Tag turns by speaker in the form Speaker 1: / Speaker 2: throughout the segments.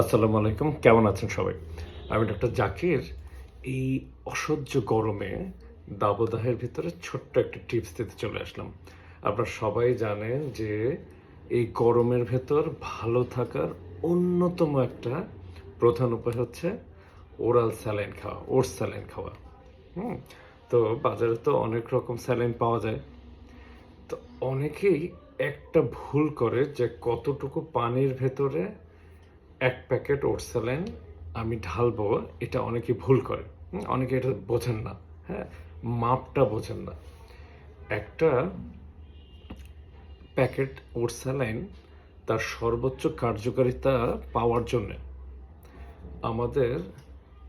Speaker 1: আসসালামু আলাইকুম, কেমন আছেন সবাই? আমি ডক্টর জাকির। এই অসহ্য গরমে দাবদাহের ভিতরে ছোট্ট একটা টিপস দিতে চলে আসলাম। আপনারা সবাই জানেন যে এই গরমের ভেতর ভালো থাকার অন্যতম একটা প্রধান উপায় হচ্ছে ওরাল স্যালাইন খাওয়া ওর স্যালাইন খাওয়া। হুম, তো বাজারে তো অনেক রকম স্যালাইন পাওয়া যায়। তো অনেকেই একটা ভুল করে যে কতটুকু পানির ভেতরে এক প্যাকেট ওটস্যালাইন আমি ঢালবো, এটা অনেকে ভুল করে। অনেকে এটা বোঝেন না। হ্যাঁ মাপটা বোঝেন না। একটা প্যাকেট ওটস্যালাইন তার সর্বোচ্চ কার্যকারিতা পাওয়ার জন্য। আমাদের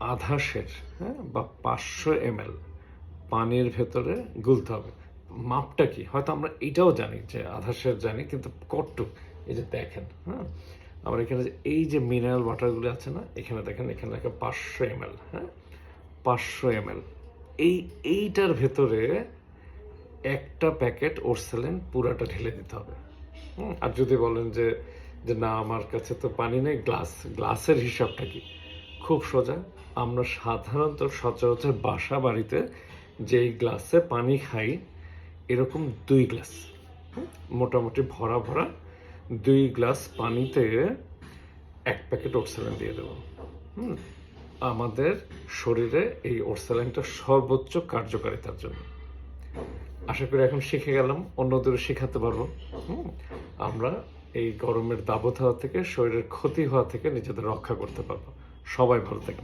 Speaker 1: আধাশের হ্যাঁ বা পাঁচশো এম পানির ভেতরে গুলতে হবে। মাপটা কি? হয়তো আমরা এটাও জানি যে আধাশের জানি, কিন্তু কটটুক এই যে দেখেন হ্যাঁ আমরা এখানে এই যে মিনারেল ওয়াটারগুলো আছে না, এখানে দেখেন, এখানে লেখা পাঁচশো এম হ্যাঁ? পাঁচশো এম এই, এইটার ভেতরে একটা প্যাকেট ওরসেলেন পুরাটা ঢেলে দিতে হবে। আর যদি বলেন যে যে না, আমার কাছে তো পানি নেই গ্লাস গ্লাসের হিসাবটা কি? খুব সোজা, আমরা সাধারণত সচরাচর বাসা বাড়িতে যেই গ্লাসে পানি খাই, এরকম দুই গ্লাস মোটামুটি ভরা ভরা দুই গ্লাস পানিতে এক প্যাকেট ওটসেলেন দিয়ে দেবো। হুম? আমাদের শরীরে এই ওটসেলেনটা সর্বোচ্চ কার্যকারিতার জন্য। আশা করি এখন শিখে গেলাম, অন্যদেরও শেখাতে পারব। হুম? আমরা এই গরমের দাবত হওয়া থেকে, শরীরের ক্ষতি হওয়া থেকে নিজেদের রক্ষা করতে পারব। সবাই ভালো থাকেন